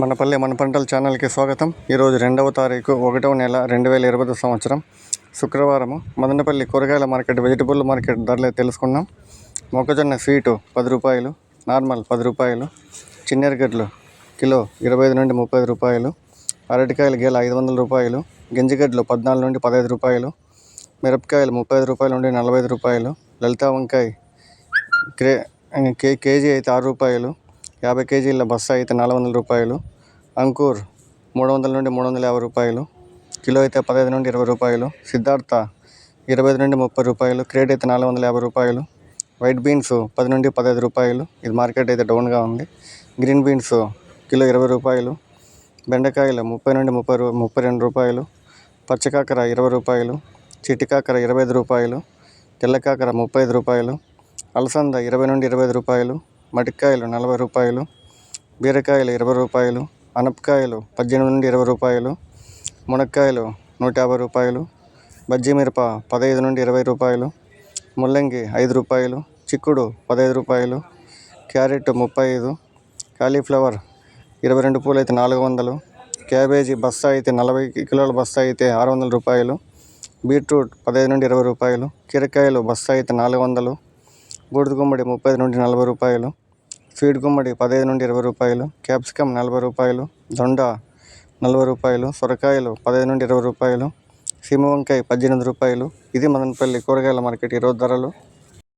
మనపల్లె మన పంటల ఛానల్కి స్వాగతం. ఈరోజు రెండవ తారీఖు ఒకటవ నెల రెండు వేల ఇరవై సంవత్సరం. శుక్రవారము మదనపల్లి కూరగాయల మార్కెట్ వెజిటబుల్ మార్కెట్ ధరలు తెలుసుకున్నాం. మొక్కజొన్న స్వీటు పది రూపాయలు నార్మల్ పది రూపాయలు చిన్నెరగడ్లు కిలో ఇరవై ఐదు నుండి ముప్పై ఐదు రూపాయలు అరటికాయలు గేల ఐదు వందల రూపాయలు గింజగడ్లు పద్నాలుగు నుండి పదహైదు రూపాయలు మిరపకాయలు ముప్పై ఐదు రూపాయల నుండి నలభై ఐదు రూపాయలు లలితా వంకాయ క్రే కే కేజీ అయితే ఆరు రూపాయలు యాభై కేజీల బస్తా అయితే నాలుగు వందల రూపాయలు. అంకూర్ మూడు వందల నుండి మూడు వందల యాభై రూపాయలు. కిలో అయితే పదహైదు నుండి ఇరవై రూపాయలు. సిద్ధార్థ ఇరవై ఐదు నుండి ముప్పై రూపాయలు. క్రేట్ అయితే నాలుగు వందల యాభై రూపాయలు. వైట్ బీన్స్ పది నుండి పదహైదు రూపాయలు. ఇది మార్కెట్ అయితే డౌన్గా ఉంది. గ్రీన్ బీన్స్ కిలో ఇరవై రూపాయలు. బెండకాయలు ముప్పై నుండి ముప్పై రూ ముప్పై రెండు రూపాయలు. పచ్చకాకర ఇరవై రూపాయలు. చిట్టికాకర ఇరవై ఐదు రూపాయలు. తెల్లకాకర ముప్పై ఐదు రూపాయలు. అలసంద ఇరవై నుండి ఇరవై ఐదు రూపాయలు. మటికాయలు నలభై రూపాయలు బీరకాయలు ఇరవై రూపాయలు అనపకాయలు పద్దెనిమిది నుండి ఇరవై రూపాయలు మునక్కాయలు నూట యాభై రూపాయలు బజ్జీ మిరప పదహైదు నుండి ఇరవై రూపాయలు ముల్లంగి ఐదు రూపాయలు చిక్కుడు పదహైదు రూపాయలు క్యారెట్ ముప్పై ఐదు కాలీఫ్లవర్ ఇరవై రెండు పూలు అయితే నాలుగు వందలు క్యాబేజీ బస్తా అయితే నలభై కిలోల బస్తా అయితే ఆరు వందల రూపాయలు బీట్రూట్ పదహైదు నుండి ఇరవై రూపాయలు కీరకాయలు బస్తా అయితే నాలుగు వందలు బూడిద గుమ్మడి ముప్పై నుండి నలభై రూపాయలు ఫీడ్ గుమ్మడి పదహైదు నుండి ఇరవై రూపాయలు క్యాప్సికమ్ నలభై రూపాయలు దొండ నలభై రూపాయలు సొరకాయలు పదహైదు నుండి ఇరవై రూపాయలు సీమ వంకాయ పద్దెనిమిది రూపాయలు. ఇది మదనపల్లి కూరగాయల మార్కెట్ ఈరోజు ధరలు.